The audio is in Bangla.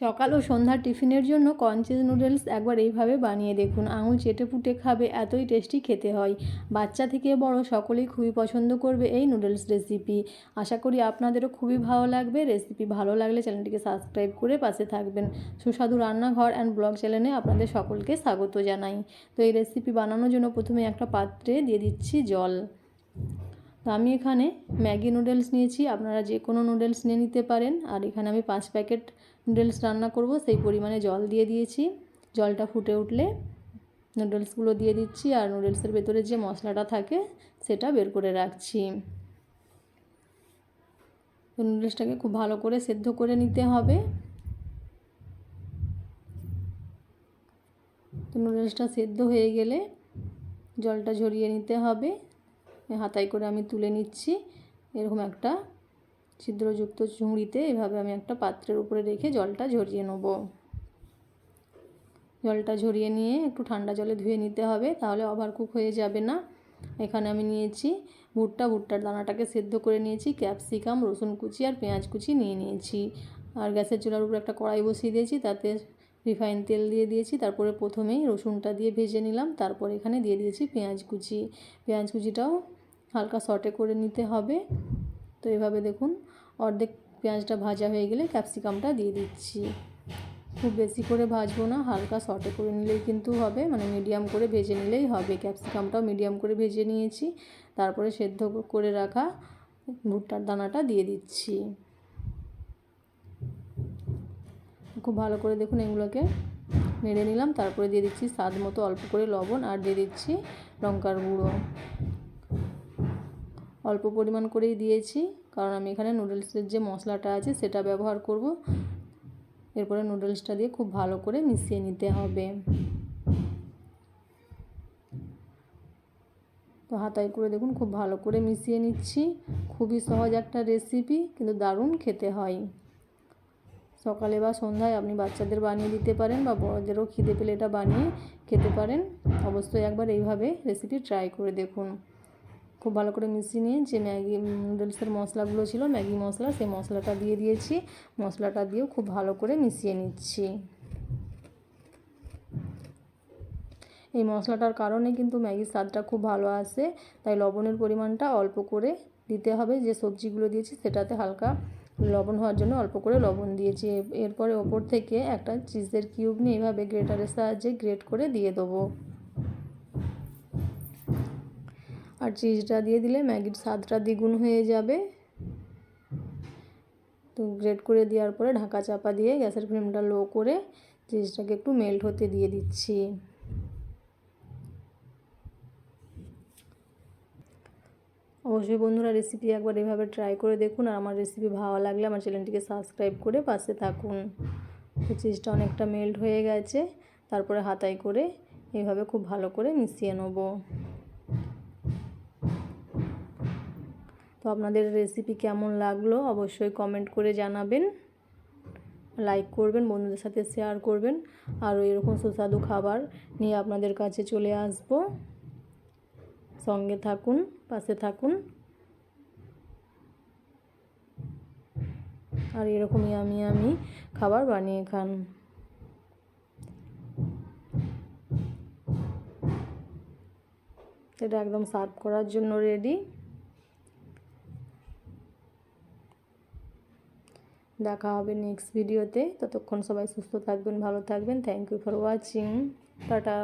সকাল ও সন্ধ্যার টিফিনের জন্য কনচিজ নুডলস একবার এইভাবে বানিয়ে দেখুন। আঙুল চেটে পুটে খাবে, এতই টেস্টি খেতে হয়। বাচ্চা থেকে বড় সকলেই খুবই পছন্দ করবে এই নুডলস রেসিপি। আশা করি আপনাদেরও খুবই ভালো লাগবে। রেসিপি ভালো লাগলে চ্যানেলটিকে সাবস্ক্রাইব করে পাশে থাকবেন। সুস্বাদু রান্নাঘর অ্যান্ড ব্লগ চ্যানেলে আপনাদের সকলকে স্বাগত জানাই। তো এই রেসিপি বানানোর জন্য প্রথমে একটা পাত্রে দিয়ে দিচ্ছি জল। তো আমি এখানে ম্যাগি নুডলস নিয়েছি, আপনারা যে কোনো নুডলস নিয়ে নিতে পারেন। আর এখানে আমি পাঁচ প্যাকেট নুডলস রান্না করব, সেই পরিমাণে জল দিয়ে দিয়েছি। জলটা ফুটে উঠলে নুডলসগুলো দিয়ে দিচ্ছি আর নুডলসের ভেতরে যে মশলাটা থাকে সেটা বের করে রাখছি। তো নুডলসটাকে খুব ভালো করে সেদ্ধ করে নিতে হবে। তো নুডলসটা সেদ্ধ হয়ে গেলে জলটা ঝরিয়ে নিতে হবে। হাতায় করে আমি তুলে নিচ্ছি। এরকম একটা ছিদ্রযুক্ত ঝুড়িতে এভাবে আমি একটা পাত্রের উপরে রেখে জলটা ঝরিয়ে নেব। জলটা ঝরিয়ে নিয়ে একটু ঠান্ডা জলে ধুয়ে নিতে হবে, তাহলে ওভারকুক হয়ে যাবে না। এখানে আমি নিয়েছি ভুট্টা, ভুট্টার দানাটাকে সেদ্ধ করে নিয়েছি, ক্যাপসিকাম, রসুন কুচি আর পেঁয়াজ কুচি নিয়ে নিয়েছি। আর গ্যাসের চুলার উপর একটা কড়াই বসিয়ে দিয়েছি, তাতে রিফাইন তেল দিয়ে দিয়েছি, তারপরে প্রথমেই রসুনটা দিয়ে ভেজে নিলাম, তারপর এখানে দিয়ে দিয়েছি পেঁয়াজ কুচি। পেঁয়াজ কুচিটাও হালকা সটে করে নিতে হবে। তো এভাবে দেখুন, অর্ধেক পেঁয়াজটা ভাজা হয়ে গেলে ক্যাপসিকামটা দিয়ে দিচ্ছি। খুব বেশি করে ভাজবো না, হালকা সটে করে নিলেই কিন্তু হবে মানে মিডিয়াম করে ভেজে নিলেই হবে। ক্যাপসিকামটাও মিডিয়াম করে ভেজে নিয়েছি। তারপরে সেদ্ধ করে রাখা ভুট্টার দানাটা দিয়ে দিচ্ছি। খুব ভালো করে দেখুন এগুলোকে নেড়ে নিলাম। তারপরে দিয়ে দিচ্ছি স্বাদ মতো অল্প করে লবণ আর দিয়ে দিচ্ছি লঙ্কার গুঁড়ো। অল্প পরিমাণ করেই দিয়েছি। কারণ আমি এখানে নুডলসের যে মশলাটা আছে সেটা ব্যবহার করব। এরপরে নুডলসটা দিয়ে খুব ভালো করে মিশিয়ে নিতে হবে। তো হাতায় করে দেখুন, খুব ভালো করে মিশিয়ে নিচ্ছি। খুবই সহজ একটা রেসিপি, কিন্তু দারুণ খেতে হয়। সকালে বা সন্ধ্যায় আপনি বাচ্চাদের বানিয়ে দিতে পারেন বা বড়দেরও খিদে পেলে এটা বানিয়ে খেতে পারেন। অবশ্যই একবার এইভাবে রেসিপি ট্রাই করে দেখুন। খুব ভালো করে মিশিয়ে নিয়ে যে ম্যাগি নুডলসের মশলাগুলো ছিল, ম্যাগি মশলা, সেই মশলাটা দিয়ে দিয়েছি। মশলাটা দিয়েও খুব ভালো করে মিশিয়ে নিচ্ছি। এই মশলাটার কারণে কিন্তু ম্যাগির স্বাদটা খুব ভালো আসে। তাই লবণের পরিমাণটা অল্প করে দিতে হবে। যে সবজিগুলো দিয়েছি, সেটাতে হালকা লবণ হওয়ার জন্য অল্প করে লবণ দিয়েছি। এরপরে ওপর থেকে একটা চিজের কিউব নিয়ে এভাবে গ্রেটারের সাহায্যে গ্রেট করে দিয়ে দেবো। আর চিজটা দিয়ে দিলে ম্যাগির স্বাদটা দ্বিগুণ হয়ে যাবে। তো গ্রেট করে দেওয়ার পরে ঢাকা চাপা দিয়ে গ্যাসের ফ্লেমটা লো করে চিজটাকে একটু মেল্ট হতে দিয়ে দিচ্ছি। অবশ্যই বন্ধুরা রেসিপি একবার এভাবে ট্রাই করে দেখুন আর আমার রেসিপি ভালো লাগলে আমার চ্যানেলটিকে সাবস্ক্রাইব করে পাশে থাকুন। তো চিজটা অনেকটা মেল্ট হয়ে গেছে, তারপরে হাতায় করে এইভাবে খুব ভালো করে মিশিয়ে নেব। তো আপনাদের রেসিপি কেমন লাগল অবশ্যই কমেন্ট করে জানাবেন। লাইক করবেন, বন্ধুদের সাথে শেয়ার করবেন। আরও এরকম সুস্বাদু খাবার নিয়ে আপনাদের কাছে চলে আসব। সঙ্গে থাকুন, পাশে থাকুন। আর এরকমই আমি আমি খাবার বানিয়ে খান। এটা একদম সার্ভ করার জন্য রেডি দেখা হবে নেক্সট ভিডিওতে ততক্ষণ সবাই সুস্থ থাকবেন, ভালো থাকবেন। Thank you for watching tata.